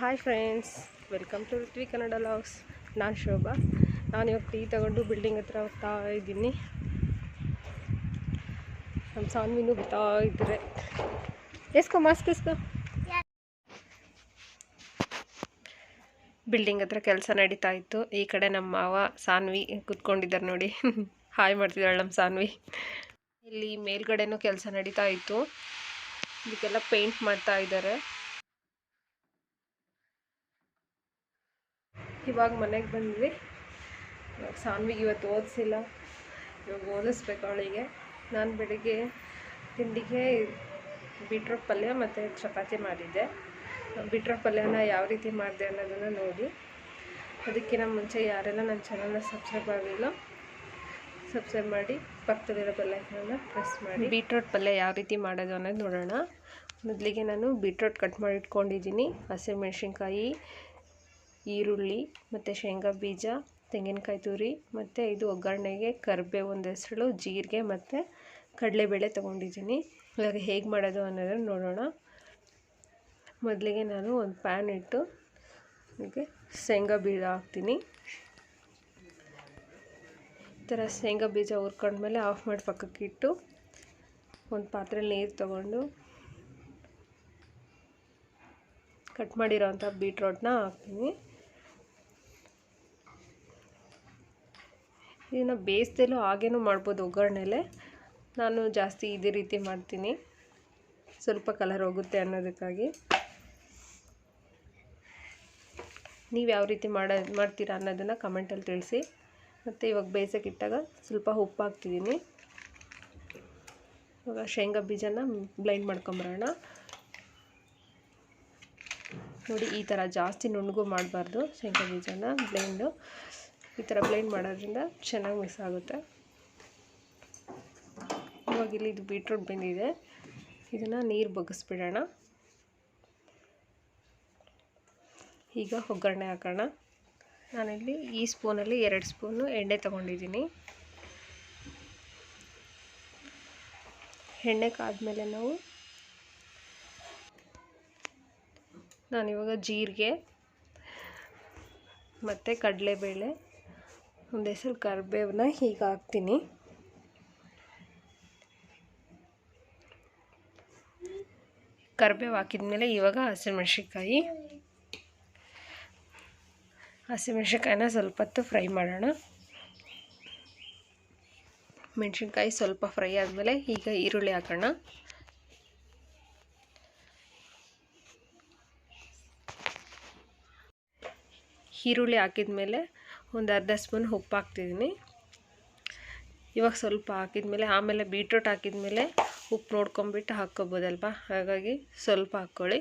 Hi friends welcome to Ruthvi Kannada logs ನಾನು ಶೋಭಾ. ನಾನು ಇವಾಗ ಟೀ ತಗೊಂಡು ಬಿಲ್ಡಿಂಗ್ ಹತ್ರ ಹೋಗ್ತಾ ಇದ್ದೀನಿ. ನಮ್ಮ ಸಾನ್ವಿನೂ ಬರ್ತಾ ಇದ್ದಾರೆ ಎಸ್ಕೋ ಮಾಸ್ಕ್ ಎಸ್ಕೋ. ಬಿಲ್ಡಿಂಗ್ ಹತ್ರ ಕೆಲಸ ನಡೀತಾ ಇತ್ತು. ಈ ಕಡೆ ನಮ್ಮ ಮಾವ ಸಾನ್ವಿ ಕೂತ್ಕೊಂಡಿದ್ದಾರೆ ನೋಡಿ. ಹಾಯ್ ಮಾಡ್ತಿದ್ದಾಳೆ ನಮ್ಮ ಸಾನ್ವಿ. ಇಲ್ಲಿ ಮೇಲ್ಗಡೆನೂ ಕೆಲಸ ನಡೀತಾ ಇತ್ತು. ಇದಕ್ಕೆಲ್ಲ ಪೇಂಟ್ ಮಾಡ್ತಾ ಇದ್ದಾರೆ ಇವಾಗ ಮನೆಗೆ ಬಂದ್ವಿ. ಇವಾಗ ಸಾನ್ವಿಗೆ ಇವತ್ತು ಓದಿಸಿಲ್ಲ. ಇವಾಗ ಓದಿಸ್ಬೇಕು ಅವಳಿಗೆ. ನಾನು ಬೆಳಿಗ್ಗೆ ತಿಂಡಿಗೆ ಬೀಟ್ರೋಟ್ ಪಲ್ಯ ಮತ್ತು ಚಪಾತಿ ಮಾಡಿದ್ದೆ. ಬೀಟ್ರೋಟ್ ಪಲ್ಯನ ಯಾವ ರೀತಿ ಮಾಡಿದೆ ಅನ್ನೋದನ್ನು ನೋಡಿ. ಅದಕ್ಕಿಂತ ಮುಂಚೆ ಯಾರೆಲ್ಲ ನನ್ನ ಚಾನಲ್ನ ಸಬ್ಸ್ಕ್ರೈಬ್ ಆಗಿಲ್ಲ ಸಬ್ಸ್ಕ್ರೈಬ್ ಮಾಡಿ, ಪಕ್ಕದಲ್ಲಿರೋ ಬೆಲ್ಲೈಕನ್ನ ಪ್ರೆಸ್ ಮಾಡಿ. ಬೀಟ್ರೋಟ್ ಪಲ್ಯ ಯಾವ ರೀತಿ ಮಾಡೋದು ಅನ್ನೋದು ನೋಡೋಣ. ಮೊದಲಿಗೆ ನಾನು ಬೀಟ್ರೋಟ್ ಕಟ್ ಮಾಡಿ ಇಟ್ಕೊಂಡಿದ್ದೀನಿ. ಹಸಿಮೆಣ್ಸಿನ್ಕಾಯಿ ಈರುಳ್ಳಿ, ಮತ್ತು ಶೇಂಗಾ ಬೀಜ, ತೆಂಗಿನಕಾಯಿ ತುರಿ, ಮತ್ತು ಇದು ಒಗ್ಗರಣೆಗೆ ಕರಿಬೇವು ಒಂದು ಹೆಸರು ಜೀರಿಗೆ, ಮತ್ತು ಕಡಲೆಬೇಳೆ ತೊಗೊಂಡಿದ್ದೀನಿ. ಇವಾಗ ಹೇಗೆ ಮಾಡೋದು ಅನ್ನೋದನ್ನು ನೋಡೋಣ. ಮೊದಲಿಗೆ ನಾನು ಒಂದು ಪ್ಯಾನ್ ಇಟ್ಟು ಅದಕ್ಕೆ ಶೇಂಗಾ ಬೀಜ ಹಾಕ್ತೀನಿ. ಈ ಥರ ಶೇಂಗಾ ಬೀಜ ಹುರ್ಕೊಂಡ್ಮೇಲೆ ಆಫ್ ಮಾಡಿ ಪಕ್ಕಕ್ಕೆ ಇಟ್ಟು ಒಂದು ಪಾತ್ರೆಯಲ್ಲಿ ನೀರು ತೊಗೊಂಡು ಕಟ್ ಮಾಡಿರೋವಂಥ ಬೀಟ್ರೋಟ್ನ ಹಾಕ್ತೀನಿ. ಇದನ್ನು ಬೇಯಿಸ್ದೆಲೂ ಹಾಗೇನೂ ಮಾಡ್ಬೋದು ಒಗ್ಗರಣೆಲೆ. ನಾನು ಜಾಸ್ತಿ ಇದೇ ರೀತಿ ಮಾಡ್ತೀನಿ. ಸ್ವಲ್ಪ ಕಲರ್ ಹೋಗುತ್ತೆ ಅನ್ನೋದಕ್ಕಾಗಿ. ನೀವು ಯಾವ ರೀತಿ ಮಾಡ, ಮಾಡ್ತೀರಾ ಅನ್ನೋದನ್ನು ಕಮೆಂಟಲ್ಲಿ ತಿಳಿಸಿ. ಮತ್ತು ಇವಾಗ ಬೇಯಿಸೋಕ್ಕಿಟ್ಟಾಗ ಸ್ವಲ್ಪ ಉಪ್ಪು ಹಾಕ್ತಿದ್ದೀನಿ. ಇವಾಗ ಶೇಂಗಾ ಬೀಜನ ಬ್ಲೈಂಡ್ ಮಾಡ್ಕೊಂಬರೋಣ. ನೋಡಿ ಈ ಥರ ಜಾಸ್ತಿ ನುಣ್ಣಗೂ ಮಾಡಬಾರ್ದು ಶೇಂಗಾ ಬೀಜನ ಬ್ಲೈಂಡು. ಈ ಥರ ಬ್ಲೈಂಡ್ ಮಾಡೋದ್ರಿಂದ ಚೆನ್ನಾಗಿ ಮಿಕ್ಸ್ ಆಗುತ್ತೆ. ಇವಾಗ ಇಲ್ಲಿ ಇದು ಬೀಟ್ರೂಟ್ ಬೆಂದಿದೆ. ಇದನ್ನು ನೀರು ಬಗ್ಗಿಸ್ಬಿಡೋಣ. ಈಗ ಒಗ್ಗರಣೆ ಹಾಕೋಣ. ನಾನಿಲ್ಲಿ ಈ ಸ್ಪೂನಲ್ಲಿ ಎರಡು ಸ್ಪೂನು ಎಣ್ಣೆ ತೊಗೊಂಡಿದ್ದೀನಿ. ಎಣ್ಣೆ ಕಾದ್ಮೇಲೆ ನಾವು ನಾನಿವಾಗ ಜೀರಿಗೆ ಮತ್ತು ಕಡಲೆಬೇಳೆ ಒಂದು ಹೆಸರು ಕರಿಬೇವನ್ನ ಹೀಗೆ ಹಾಕ್ತೀನಿ. ಕರಿಬೇವು ಹಾಕಿದ್ಮೇಲೆ ಇವಾಗ ಹಸಿಮೆಣ್ಸಿನ್ಕಾಯಿ. ಹಸಿಮೆಣ್ಸಿನ್ಕಾಯಿನ ಸ್ವಲ್ಪ ಹೊತ್ತು ಫ್ರೈ ಮಾಡೋಣ. ಮೆಣಸಿನ್ಕಾಯಿ ಸ್ವಲ್ಪ ಫ್ರೈ ಆದಮೇಲೆ ಈಗ ಈರುಳ್ಳಿ ಹಾಕೋಣ. ಈರುಳ್ಳಿ ಹಾಕಿದ ಮೇಲೆ ಒಂದು ಅರ್ಧ ಸ್ಪೂನ್ ಉಪ್ಪು ಹಾಕ್ತಿದ್ದೀನಿ. ಇವಾಗ ಸ್ವಲ್ಪ ಹಾಕಿದ್ಮೇಲೆ, ಆಮೇಲೆ ಬೀಟ್ರೋಟ್ ಹಾಕಿದ್ಮೇಲೆ ಉಪ್ಪು ನೋಡ್ಕೊಂಬಿಟ್ಟು ಹಾಕ್ಕೊಬೋದಲ್ವ? ಹಾಗಾಗಿ ಸ್ವಲ್ಪ ಹಾಕ್ಕೊಳ್ಳಿ.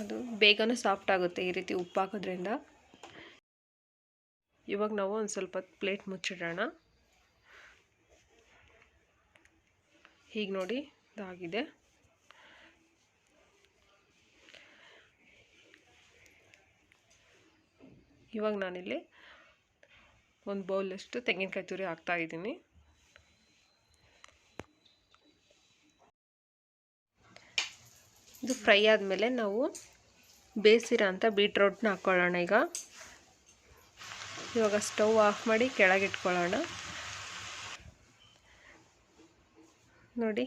ಅದು ಬೇಗನೂ ಸಾಫ್ಟ್ ಆಗುತ್ತೆ ಈ ರೀತಿ ಉಪ್ಪು ಹಾಕೋದ್ರಿಂದ. ಇವಾಗ ನಾವು ಒಂದು ಸ್ವಲ್ಪ ಪ್ಲೇಟ್ ಮುಚ್ಚಿಡೋಣ. ಹೀಗೆ ನೋಡಿ, ಇದಾಗಿದೆ. ಇವಾಗ ನಾನಿಲ್ಲಿ ಒಂದು ಬೌಲಷ್ಟು ತೆಂಗಿನಕಾಯಿ ತುರಿ ಹಾಕ್ತಾ ಇದ್ದೀನಿ. ಇದು ಫ್ರೈ ಆದಮೇಲೆ ನಾವು ಬೇಯಿಸಿರೋ ಅಂಥ ಬೀಟ್ರೋಟ್ನ ಹಾಕ್ಕೊಳ್ಳೋಣ ಈಗ. ಇವಾಗ ಸ್ಟವ್ ಆಫ್ ಮಾಡಿ ಕೆಳಗಿಟ್ಕೊಳ್ಳೋಣ ನೋಡಿ,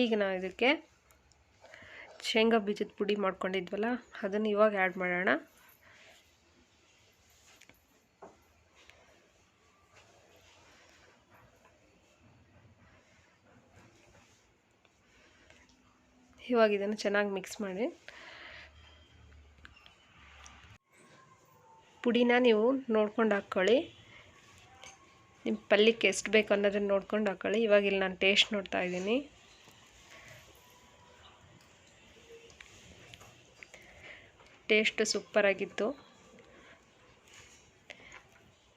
ಈಗ ನಾವು ಇದಕ್ಕೆ ಶೇಂಗಾ ಬೀಜದ ಪುಡಿ ಮಾಡ್ಕೊಂಡಿದ್ವಲ್ಲ, ಅದನ್ನು ಇವಾಗ ಆ್ಯಡ್ ಮಾಡೋಣ. ಇವಾಗ ಇದನ್ನು ಚೆನ್ನಾಗಿ ಮಿಕ್ಸ್ ಮಾಡಿ. ಪುಡಿನ ನೀವು ನೋಡ್ಕೊಂಡು ಹಾಕ್ಕೊಳ್ಳಿ. ನಿಮ್ಮ ಪಲ್ಯಕ್ಕೆ ಎಷ್ಟು ಬೇಕು ಅನ್ನೋದನ್ನು ನೋಡ್ಕೊಂಡು ಹಾಕ್ಕೊಳ್ಳಿ. ಇವಾಗ ಇಲ್ಲಿ ನಾನು ಟೇಸ್ಟ್ ನೋಡ್ತಾ ಇದ್ದೀನಿ. ಟೇಸ್ಟ್ ಸೂಪರಾಗಿತ್ತು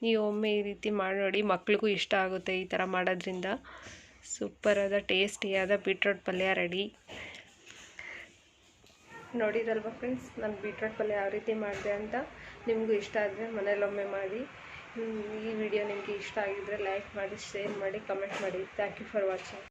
ನೀವು ಒಮ್ಮೆ ಈ ರೀತಿ ಮಾಡಿ ನೋಡಿ, ಮಕ್ಳಿಗೂ ಇಷ್ಟ ಆಗುತ್ತೆ ಈ ಥರ ಮಾಡೋದ್ರಿಂದ. ಸೂಪರಾದ, ಟೇಸ್ಟಿಯಾದ ಬೀಟ್ರೋಟ್ ಪಲ್ಯ ರೆಡಿ. ನೋಡಿರಲ್ವ ಫ್ರೆಂಡ್ಸ್ ನಾನು ಬೀಟ್ರೋಟ್ ಪಲ್ಯ ಯಾವ ರೀತಿ ಮಾಡಿದೆ ಅಂತ ನಿಮಗೂ ಇಷ್ಟ ಆದರೆ ಮನೇಲೊಮ್ಮೆ ಮಾಡಿ. ಈ ವಿಡಿಯೋ ನಿಮಗೆ ಇಷ್ಟ ಆಗಿದ್ದರೆ ಲೈಕ್ ಮಾಡಿ ಶೇರ್ ಮಾಡಿ ಕಮೆಂಟ್ ಮಾಡಿ. Thank you for watching